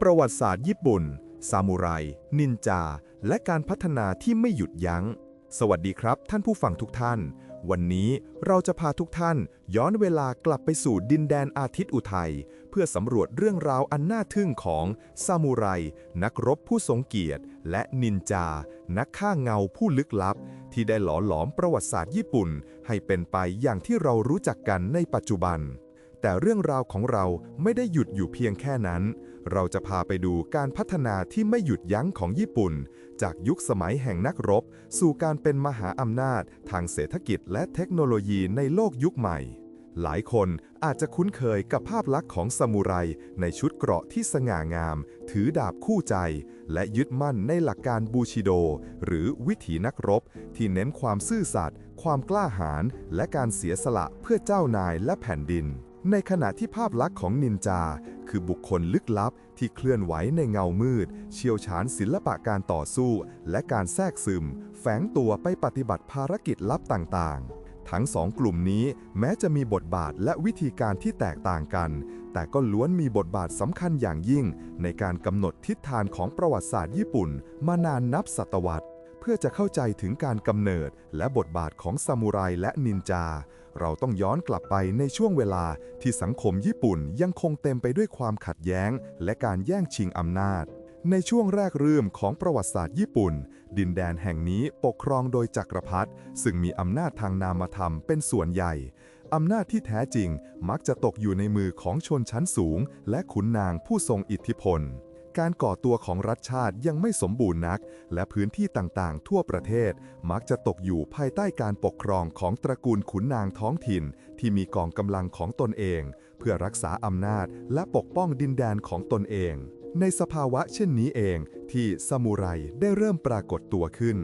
ประวัติศาสตร์ญี่ปุ่น ซามูไร นินจา และการพัฒนาที่ไม่หยุดยัง้ง สวัสดีครับท่านผู้ฟังทุกท่าน วันนี้เราจะพาทุกท่านย้อนเวลากลับไปสู่ดินแดนอาทิตย์อุทัย เพื่อสำรวจเรื่องราวอันน่าทึ่งของซามูไร นักรบผู้ทรงเกียรติ และนินจา นักฆ่าเงาผู้ลึกลับ ที่ได้หล่อหลอมประวัติศาสตร์ญี่ปุ่น ให้เป็นไปอย่างที่เรารู้จักกันในปัจจุบัน แต่เรื่องราวของเราไม่ได้หยุดอยู่เพียงแค่นั้น เราจะพาไปดูการพัฒนาที่ไม่หยุดยั้งของญี่ปุ่น จากยุคสมัยแห่งนักรบ สู่การเป็นมหาอำนาจ ทางเศรษฐกิจและเทคโนโลยีในโลกยุคใหม่ หลายคนอาจจะคุ้นเคยกับภาพลักษณ์ของซามูไรในชุดเกราะที่สง่างาม ถือดาบคู่ใจ และยึดมั่นในหลักการบูชิโด หรือวิถีนักรบ ที่เน้นความซื่อสัตย์ความกล้าหาญและการเสียสละเพื่อเจ้านายและแผ่นดิน ในขณะที่ภาพลักษณ์ของนินจา คือบุคคลลึกลับที่เคลื่อนไหวในเงามืด เชี่ยวชาญศิลปะการต่อสู้ และการแทรกซึม แฝงตัวไปปฏิบัติภารกิจลับต่างๆ ทั้งสองกลุ่มนี้แม้จะมีบทบาทและวิธีการที่แตกต่างกัน แต่ก็ล้วนมีบทบาทสำคัญอย่างยิ่ง ในการกำหนดทิศทางของประวัติศาสตร์ญี่ปุ่น มานานนับศตวรรษ พื่อจะเข้าใจถึงการกำเนิดและบทบาทของซามูไรและนินจา เราต้องย้อนกลับไปในช่วงเวลาที่สังคมญี่ปุ่นยังคงเต็มไปด้วยความขัดแย้ง และการแย่งชิงอำนาจ ในช่วงแรกเริ่มของประวัติศาสตร์ญี่ปุ่น ดินแดนแห่งนี้ปกครองโดยจักรพรรดิซึ่งมีอำนาจทางนามธรรมเป็นส่วนใหญ่อำนาจที่แท้จริงมักจะตกอยู่ในมือของชนชั้นสูง และขุนนางผู้ทรงอิทธิพล การก่อตัวของรัฐชาติยังไม่สมบูรณ์นัก และพื้นที่ต่างๆ ทั่วประเทศ มักจะตกอยู่ภายใต้การปกครองของตระกูลขุนนางท้องถิ่น ที่มีกองกำลังของตนเอง เพื่อรักษาอำนาจและปกป้องดินแดนของตนเอง ในสภาวะเช่นนี้เองที่ซามูไรได้เริ่มปรากฏตัวขึ้น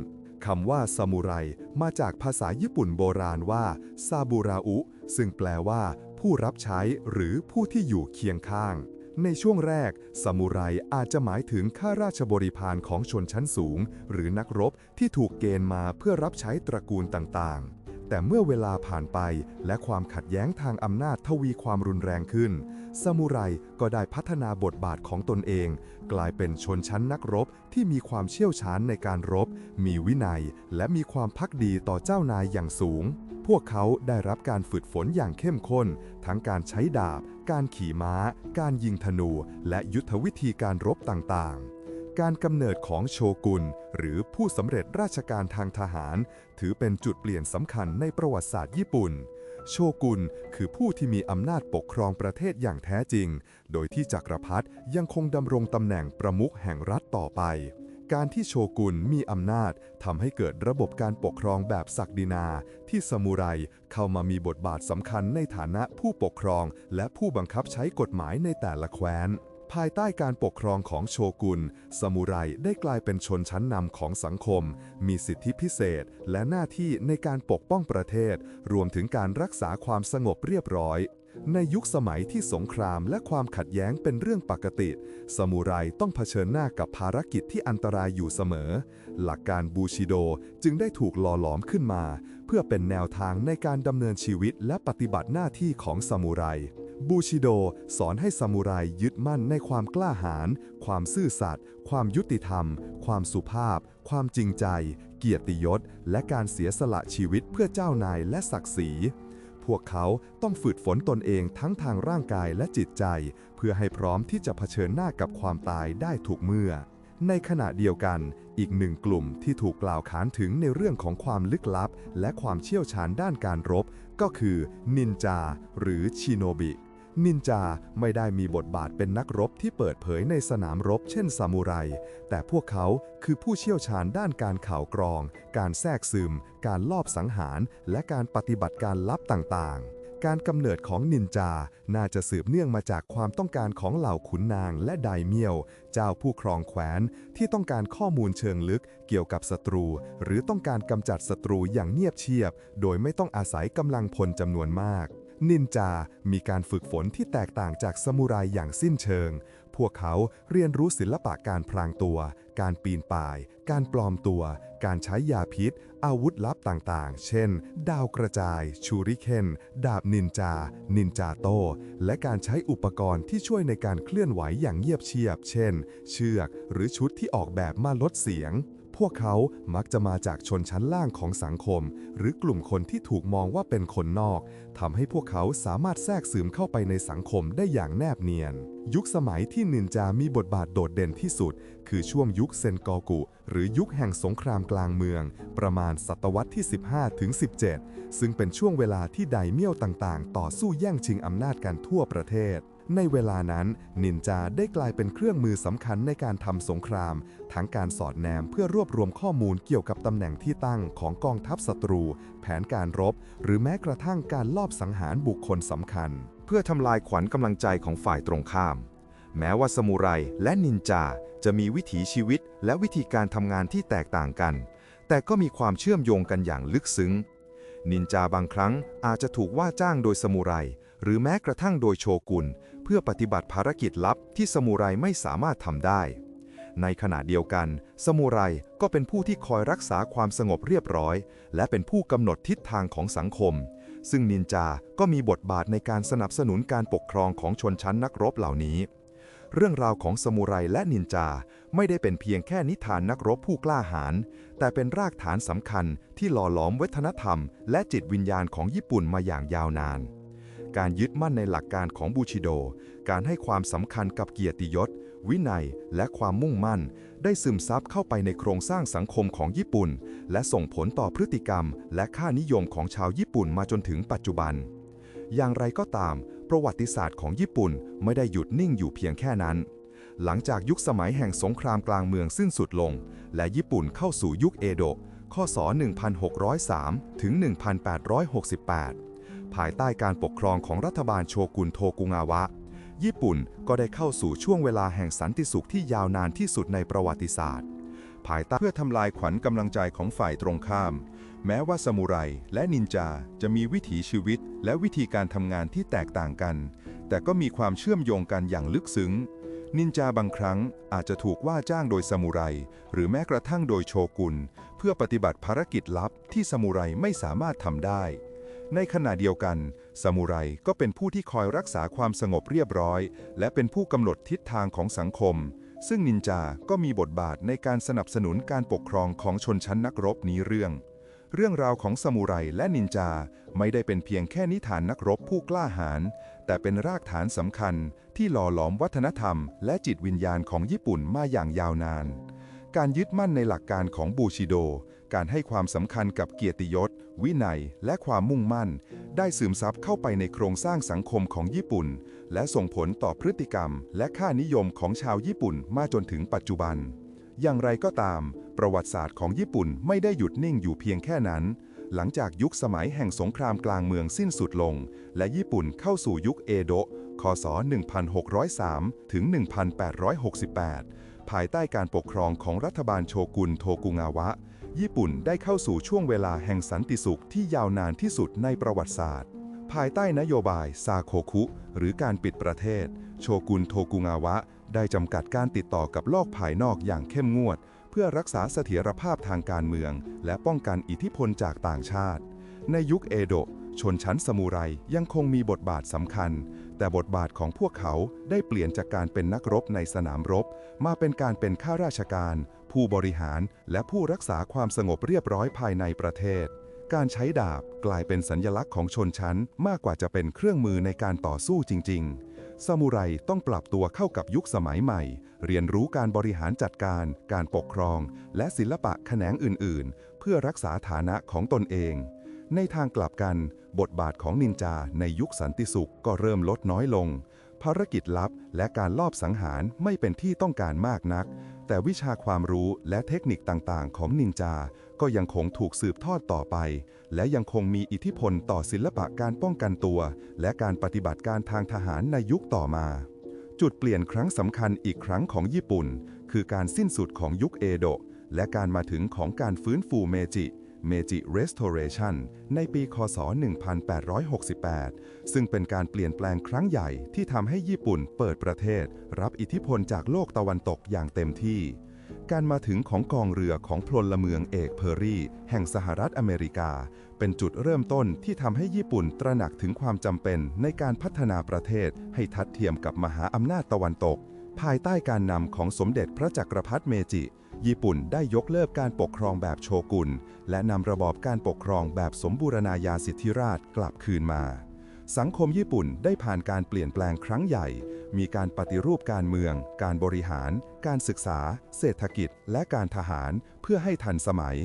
คำว่าซามูไรมาจากภาษาญี่ปุ่นโบราณว่าซาบูราอุซึ่งแปลว่า ผู้รับใช้หรือผู้ที่อยู่เคียงข้าง ในช่วงแรกซามูไรอาจจะหมายถึงข้าราชบริพารของชนชั้นสูง หรือนักรบที่ถูกเกณฑ์มาเพื่อรับใช้ตระกูลต่างๆแต่เมื่อเวลาผ่านไปและความขัดแย้งทางอำนาจทวีความรุนแรงขึ้น ซามูไรก็ได้พัฒนาบทบาทของตนเอง กลายเป็นชนชั้นนักรบที่มีความเชี่ยวชาญในการรบ มีวินัย และมีความพักดีต่อเจ้านายอย่างสูง พวกเขาได้รับการฝึกฝนอย่างเข้มข้น ทั้งการใช้ดาบ การขี่ม้า การยิงธนู และยุทธวิธีการรบต่างๆ การกำเนิดของโชกุน หรือผู้สำเร็จราชการทางทหาร ถือเป็นจุดเปลี่ยนสำคัญในประวัติศาสตร์ญี่ปุ่น โชกุนคือผู้ที่มีอำนาจปกครองประเทศอย่างแท้จริง โดยที่จักรพรรดิยังคงดำรงตำแหน่งประมุขแห่งรัฐต่อไป การที่โชกุนมีอำนาจทำให้เกิดระบบการปกครองแบบศักดินา ที่ซามูไรเข้ามามีบทบาทสำคัญในฐานะผู้ปกครอง และผู้บังคับใช้กฎหมายในแต่ละแคว้น ภายใต้การปกครองของโชกุนซามูไรได้กลายเป็นชนชั้นนำของสังคม มีสิทธิพิเศษและหน้าที่ในการปกป้องประเทศ รวมถึงการรักษาความสงบเรียบร้อย ในยุคสมัยที่สงครามและความขัดแย้งเป็นเรื่องปกติซามูไรต้องเผชิญหน้ากับภารกิจที่อันตรายอยู่เสมอ หลักการบูชิโดจึงได้ถูกหล่อหลอมขึ้นมา เพื่อเป็นแนวทางในการดำเนินชีวิตและปฏิบัติหน้าที่ของซามูไร บูชิโดสอนให้ซามูไรยึดมั่นในความกล้าหาญ ความซื่อสัตย์ ความยุติธรรม ความสุภาพ ความจริงใจ เกียรติยศ และการเสียสละชีวิตเพื่อเจ้านายและศักดิ์ศรี พวกเขาต้องฝึกฝนตนเองทั้งทางร่างกายและจิตใจ เพื่อให้พร้อมที่จะเผชิญหน้ากับความตายได้ทุกเมื่อ ในขณะเดียวกัน อีกหนึ่งกลุ่มที่ถูกกล่าวขานถึงในเรื่องของความลึกลับ และความเชี่ยวชาญด้านการรบ ก็คือนินจา หรือชิโนบินินจาไม่ได้มีบทบาทเป็นนักรบที่เปิดเผยในสนามรบเช่นซามูไร แต่พวกเขาคือผู้เชี่ยวชาญด้านการข่าวกรอง การแทรกซึม การลอบสังหาร และการปฏิบัติการลับต่างๆ การกำเนิดของนินจา น่าจะสืบเนื่องมาจากความต้องการของเหล่าขุนนางและไดเมียว เจ้าผู้ครองแคว้น ที่ต้องการข้อมูลเชิงลึกเกี่ยวกับศัตรู หรือต้องการกำจัดศัตรูอย่างเงียบเชียบ โดยไม่ต้องอาศัยกำลังพลจำนวนมากนินจา มีการฝึกฝนที่แตกต่างจากซามูไรอย่างสิ้นเชิง พวกเขาเรียนรู้ศิลปะการพรางตัว การปีนป่าย การปลอมตัว การใช้ยาพิษ อาวุธลับต่างๆ เช่น ดาวกระจาย ชูริเคน ดาบนินจา นินจาโต้ และการใช้อุปกรณ์ที่ช่วยในการเคลื่อนไหวอย่างเงียบเชียบ เช่น เชือกหรือชุดที่ออกแบบมาลดเสียง วกเขามักจะมาจากชนชั้นล่างของสังคม หรือกลุ่มคนที่ถูกมองว่าเป็นคนนอกทำให้พวกเขาสามารถแทรกซึมเข้าไปในสังคมได้อย่างแนบเนียน ยุคสมัยที่นินจามีบทบาทโดดเด่นที่สุด คือช่วงยุคเซนกอกุ หรือยุคแห่งสงครามกลางเมือง ประมาณศตวรรษที่ 15ถึง17 ซึ่งเป็นช่วงเวลาที่ไดเมี่ยวต่างๆ ต่อสู้แย่งชิงอำนาจกันทั่วประเทศ ในเวลานั้นนินจาได้กลายเป็นเครื่องมือสำคัญในการทำสงคราม ทั้งการสอดแนมเพื่อรวบรวมข้อมูลเกี่ยวกับตำแหน่งที่ตั้งของกองทัพศัตรู แผนการรบ หรือแม้กระทั่งการลอบสังหารบุคคลสำคัญ เพื่อทำลายขวัญกำลังใจของฝ่ายตรงข้าม แม้ว่าสมุไรและนินจาจะมีวิถีชีวิตและวิธีการทำงานที่แตกต่างกัน แต่ก็มีความเชื่อมโยงกันอย่างลึกซึ้ง นินจาบางครั้งอาจจะถูกว่าจ้างโดยสมุไร หรือแม้กระทั่งโดยโชกุนเพื่อปฏิบัติภารกิจลับที่สมุไรไม่สามารถทำได้ ในขณะเดียวกัน สมุไรก็เป็นผู้ที่คอยรักษาความสงบเรียบร้อย และเป็นผู้กำหนดทิศทางของสังคม ซึ่งนินจาก็มีบทบาทในการสนับสนุนการปกครองของชนชั้นนักรบเหล่านี้ เรื่องราวของสมุไรและนินจาไม่ได้เป็นเพียงแค่นิทานนักรบผู้กล้าหาญแต่เป็นรากฐานสำคัญที่หล่อหลอมวัฒนธรรม และจิตวิญญาณของญี่ปุ่นมาอย่างยาวนาน การยึดมั่นในหลักการของบูชิโด การให้ความสำคัญกับเกียรติยศ วินัย และความมุ่งมั่น ได้ซึมซับเข้าไปในโครงสร้างสังคมของญี่ปุ่น และส่งผลต่อพฤติกรรม และค่านิยมของชาวญี่ปุ่นมาจนถึงปัจจุบัน อย่างไรก็ตาม ประวัติศาสตร์ของญี่ปุ่นไม่ได้หยุดนิ่งอยู่เพียงแค่นั้นหลังจากยุคสมัยแห่งสงครามกลางเมืองสิ้นสุดลง และญี่ปุ่นเข้าสู่ยุคเอโดะ ข้อศ1603 ถึง 1868 ภายใต้การปกครองของรัฐบาลโชกุนโทกุงาวะ ญี่ปุ่นก็ได้เข้าสู่ช่วงเวลาแห่งสันติสุขที่ยาวนานที่สุดในประวัติศาสตร์ ภายใต้เพื่อทำลายขวัญกำลังใจของฝ่ายตรงข้าม แม้ว่าสมุไรและนินจาจะมีวิถีชีวิตและวิธีการทำงานที่แตกต่างกัน แต่ก็มีความเชื่อมโยงกันอย่างลึกซึ้งนินจาบางครั้งอาจจะถูกว่าจ้างโดยสมุไร หรือแม้กระทั่งโดยโชกุน เพื่อปฏิบัติภารกิจลับที่สมุไรไม่สามารถทำได้ ในขณะเดียวกันสมุไรก็เป็นผู้ที่คอยรักษาความสงบเรียบร้อย และเป็นผู้กำหนดทิศทางของสังคม ซึ่งนินจาก็มีบทบาทในการสนับสนุนการปกครองของชนชั้นนักรบนี้เรื่อง เรื่องราวของสมุไรและนินจาไม่ได้เป็นเพียงแค่นิทานนักรบผู้กล้าหาญแต่เป็นรากฐานสำคัญที่หล่อหลอมวัฒนธรรม และจิตวิญญาณของญี่ปุ่นมาอย่างยาวนาน การยึดมั่นในหลักการของบูชิโด การให้ความสำคัญกับเกียรติยศ วินัยและความมุ่งมั่น ได้ซึมซับเข้าไปในโครงสร้างสังคมของญี่ปุ่น และส่งผลต่อพฤติกรรม และค่านิยมของชาวญี่ปุ่นมาจนถึงปัจจุบัน อย่างไรก็ตาม ประวัติศาสตร์ของญี่ปุ่นไม่ได้หยุดนิ่งอยู่เพียงแค่นั้น หลังจากยุคสมัยแห่งสงครามกลางเมืองสิ้นสุดลง และญี่ปุ่นเข้าสู่ยุคเอโดะคศ 1603 ถึง 1868 ภายใต้การปกครองของรัฐบาลโชกุนโทกุงาวะ ญี่ปุ่นได้เข้าสู่ช่วงเวลาแห่งสันติสุขที่ยาวนานที่สุดในประวัติศาสตร์ ภายใต้นโยบายซาโคคุ หรือการปิดประเทศ โชกุนโทกุงาวะ ได้จำกัดการติดต่อกับโลกภายนอกอย่างเข้มงวด เพื่อรักษาเสถียรภาพทางการเมือง และป้องกันอิทธิพลจากต่างชาติ ในยุคเอโดะชนชั้นสมุไรยังคงมีบทบาทสำคัญ แต่บทบาทของพวกเขาได้เปลี่ยนจากการเป็นนักรบในสนามรบ มาเป็นการเป็นข้าราชการ ผู้บริหารและผู้รักษาความสงบเรียบร้อยภายในประเทศ การใช้ดาบกลายเป็นสัญลักษณ์ของชนชั้นมากกว่าจะเป็นเครื่องมือในการต่อสู้จริง ๆ ซามูไรต้องปรับตัวเข้ากับยุคสมัยใหม่ เรียนรู้การบริหารจัดการ การปกครอง และศิลปะแขนงอื่น ๆ เพื่อรักษาฐานะของตนเอง ในทางกลับกัน บทบาทของนินจาในยุคสันติสุขก็เริ่มลดน้อยลงภารกิจลับและการลอบสังหารไม่เป็นที่ต้องการมากนัก แต่วิชาความรู้และเทคนิคต่างๆ ของนินจา ก็ยังคงถูกสืบทอดต่อไป และยังคงมีอิทธิพลต่อศิลปะการป้องกันตัว และการปฏิบัติการทางทหารในยุคต่อมา จุดเปลี่ยนครั้งสำคัญอีกครั้งของญี่ปุ่น คือการสิ้นสุดของยุคเอโดะและการมาถึงของการฟื้นฟูเมจิ Meiji Restoration ในปีคศ 1868 ซึ่งเป็นการเปลี่ยนแปลงครั้งใหญ่ที่ทำให้ญี่ปุ่นเปิดประเทศ รับอิทธิพลจากโลกตะวันตกอย่างเต็มที่ การมาถึงของกองเรือของพลลเมืองเอกเพอร์รี่ แห่งสหรัฐอเมริกา เป็นจุดเริ่มต้นที่ทำให้ญี่ปุ่นตระหนักถึงความจำเป็นในการพัฒนาประเทศให้ทัดเทียมกับมหาอำนาจตะวันตก ภายใต้การนำของสมเด็จพระจักรพรรดิเมจิ ญี่ปุ่นได้ยกเลิกการปกครองแบบโชกุน และนำระบอบการปกครองแบบสมบูรณาญาสิทธิราชกลับคืนมา สังคมญี่ปุ่นได้ผ่านการเปลี่ยนแปลงครั้งใหญ่ มีการปฏิรูปการเมือง การบริหาร การศึกษา เศรษฐกิจ และการทหารเพื่อให้ทันสมัย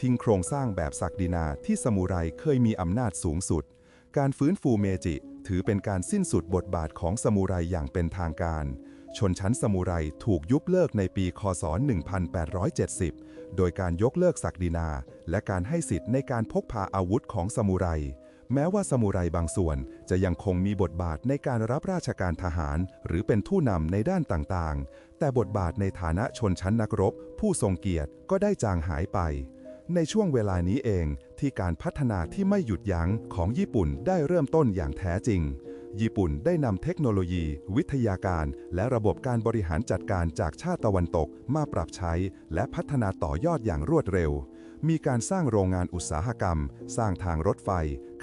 ทิ้งโครงสร้างแบบศักดินาที่สมุไรเคยมีอำนาจสูงสุด การฟื้นฟูเมจิ ถือเป็นการสิ้นสุดบทบาทของสมุไรอย่างเป็นทางการ ชนชั้นสมุไรถูกยุบเลิกในปีคศ 1870 โดยการยกเลิกศักดินา และการให้สิทธิ์ในการพกพาอาวุธของสมุไร แม้ว่าสมุไรบางส่วนจะยังคงมีบทบาทในการรับราชการทหาร หรือเป็นผู้นำในด้านต่างๆ แต่บทบาทในฐานะชนชั้นนักรบ ผู้ทรงเกียรติก็ได้จางหายไป ในช่วงเวลานี้เองที่การพัฒนาที่ไม่หยุดยั้งของญี่ปุ่นได้เริ่มต้นอย่างแท้จริง ญี่ปุ่นได้นำเทคโนโลยี วิทยาการ และระบบการบริหารจัดการจากชาติตะวันตกมาปรับใช้ และพัฒนาต่อยอดอย่างรวดเร็ว มีการสร้างโรงงานอุตสาหกรรม สร้างทางรถไฟ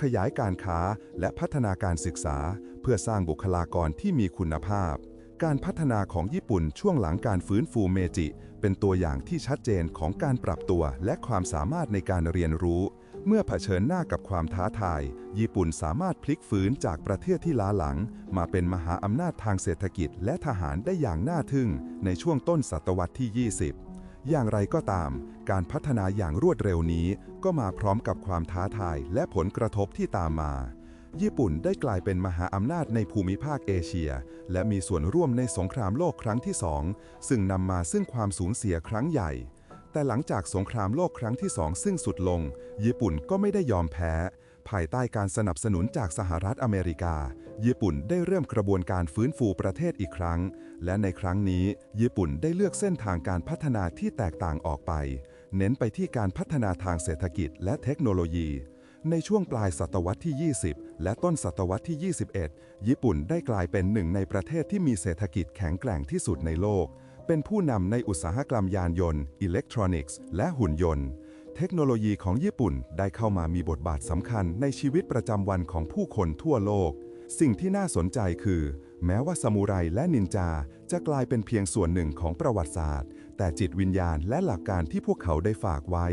ขยายการค้า และพัฒนาการศึกษา เพื่อสร้างบุคลากรที่มีคุณภาพ การพัฒนาของญี่ปุ่นช่วงหลังการฟื้นฟูเมจิ เป็นตัวอย่างที่ชัดเจนของการปรับตัวและความสามารถในการเรียนรู้ เมื่อเผชิญหน้ากับความท้าทาย ญี่ปุ่นสามารถพลิกฟื้นจากประเทศที่ล้าหลัง มาเป็นมหาอำนาจทางเศรษฐกิจและทหารได้อย่างน่าทึ่ง ในช่วงต้นศตวรรษที่ 20 อย่างไรก็ตาม การพัฒนาอย่างรวดเร็วนี้ ก็มาพร้อมกับความท้าทายและผลกระทบที่ตามมา ญี่ปุ่นได้กลายเป็นมหาอำนาจในภูมิภาคเอเชีย และมีส่วนร่วมในสงครามโลกครั้งที่สองซึ่งนำมาซึ่งความสูญเสียครั้งใหญ่ แต่หลังจากสงครามโลกครั้งที่สองซึ่งสุดลง ญี่ปุ่นก็ไม่ได้ยอมแพ้ ภายใต้การสนับสนุนจากสหรัฐอเมริกา ญี่ปุ่นได้เริ่มกระบวนการฟื้นฟูประเทศอีกครั้ง และในครั้งนี้ ญี่ปุ่นได้เลือกเส้นทางการพัฒนาที่แตกต่างออกไป เน้นไปที่การพัฒนาทางเศรษฐกิจและเทคโนโลยีในช่วงปลายศตวรรษที่ 20 และต้นศตวรรษที่ 21 ญี่ปุ่นได้กลายเป็นหนึ่งในประเทศที่มีเศรษฐกิจแข็งแกร่งที่สุดในโลก เป็นผู้นำในอุตสาหกรรมยานยนต์ อิเล็กทรอนิกส์ และหุ่นยนต์ เทคโนโลยีของญี่ปุ่นได้เข้ามามีบทบาทสำคัญในชีวิตประจำวันของผู้คนทั่วโลก สิ่งที่น่าสนใจคือ แม้ว่าซามูไรและนินจา จะกลายเป็นเพียงส่วนหนึ่งของประวัติศาสตร์ แต่จิตวิญญาณและหลักการที่พวกเขาได้ฝากไว้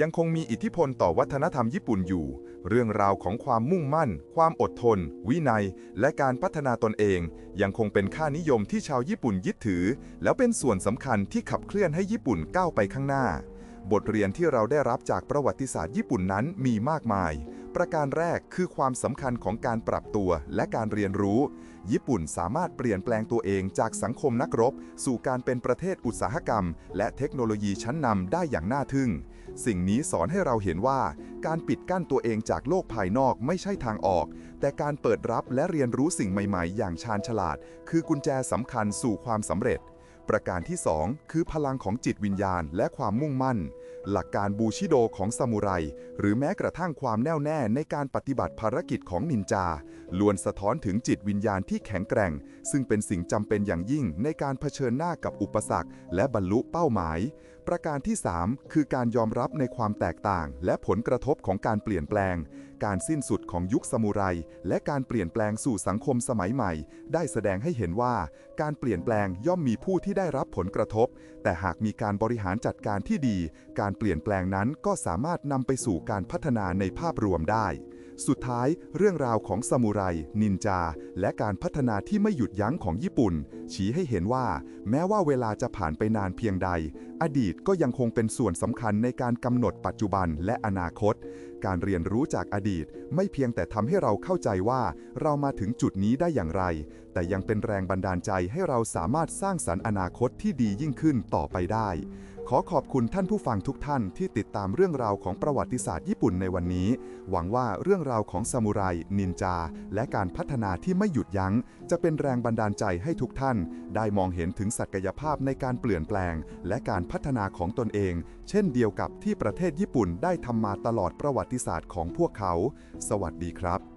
ยังคงมีอิทธิพลต่อวัฒนธรรมญี่ปุ่นอยู่ เรื่องราวของความมุ่งมั่น ความอดทน วินัย และการพัฒนาตนเอง ยังคงเป็นค่านิยมที่ชาวญี่ปุ่นยึดถือ แล้วเป็นส่วนสำคัญที่ขับเคลื่อนให้ญี่ปุ่นก้าวไปข้างหน้า บทเรียนที่เราได้รับจากประวัติศาสตร์ญี่ปุ่นนั้นมีมากมาย ประการแรกคือความสำคัญของการปรับตัวและการเรียนรู้ ญี่ปุ่นสามารถเปลี่ยนแปลงตัวเองจากสังคมนักรบ สู่การเป็นประเทศอุตสาหกรรม และเทคโนโลยีชั้นนำได้อย่างน่าทึ่ง สิ่งนี้สอนให้เราเห็นว่า การปิดกั้นตัวเองจากโลกภายนอกไม่ใช่ทางออก แต่การเปิดรับและเรียนรู้สิ่งใหม่ๆ อย่างชาญฉลาด คือกุญแจสำคัญสู่ความสำเร็จ ประการที่ 2 คือพลังของจิตวิญญาณและความมุ่งมั่น หลักการบูชิโดของซามูไร หรือแม้กระทั่งความแน่วแน่ในการปฏิบัติภารกิจของนินจา ล้วนสะท้อนถึงจิตวิญญาณที่แข็งแกร่ง ซึ่งเป็นสิ่งจำเป็นอย่างยิ่งในการเผชิญหน้ากับอุปสรรค และบรรลุเป้าหมาย ประการที่ 3 คือการยอมรับในความแตกต่าง และผลกระทบของการเปลี่ยนแปลง การสิ้นสุดของยุคซามูไร และการเปลี่ยนแปลงสู่สังคมสมัยใหม่ ได้แสดงให้เห็นว่า การเปลี่ยนแปลงย่อมมีผู้ที่ได้รับผลกระทบ แต่หากมีการบริหารจัดการที่ดี การเปลี่ยนแปลงนั้นก็สามารถนำไปสู่การพัฒนาในภาพรวมได้ สุดท้ายเรื่องราวของซามูไร นินจา และการพัฒนาที่ไม่หยุดยั้งของญี่ปุ่น ชี้ให้เห็นว่า แม้ว่าเวลาจะผ่านไปนานเพียงใด อดีตก็ยังคงเป็นส่วนสำคัญในการกำหนดปัจจุบันและอนาคต การเรียนรู้จากอดีต ไม่เพียงแต่ทำให้เราเข้าใจว่า เรามาถึงจุดนี้ได้อย่างไร แต่ยังเป็นแรงบันดาลใจให้เราสามารถสร้างสรรค์อนาคตที่ดียิ่งขึ้นต่อไปได้ ขอขอบคุณท่านผู้ฟังทุกท่านที่ติดตามเรื่องราวของประวัติศาสตร์ญี่ปุ่นในวันนี้ หวังว่าเรื่องราวของซามูไร นินจา และการพัฒนาที่ไม่หยุดยัง้ง จะเป็นแรงบันดาลใจให้ทุกท่าน ได้มองเห็นถึงศักยภาพในการเปลี่ยนแปลง และการพัฒนาของตนเอง เช่นเดียวกับที่ประเทศญี่ปุ่นได้ทำมาตลอดประวัติศาสตร์ของพวกเขา สวัสดีครับ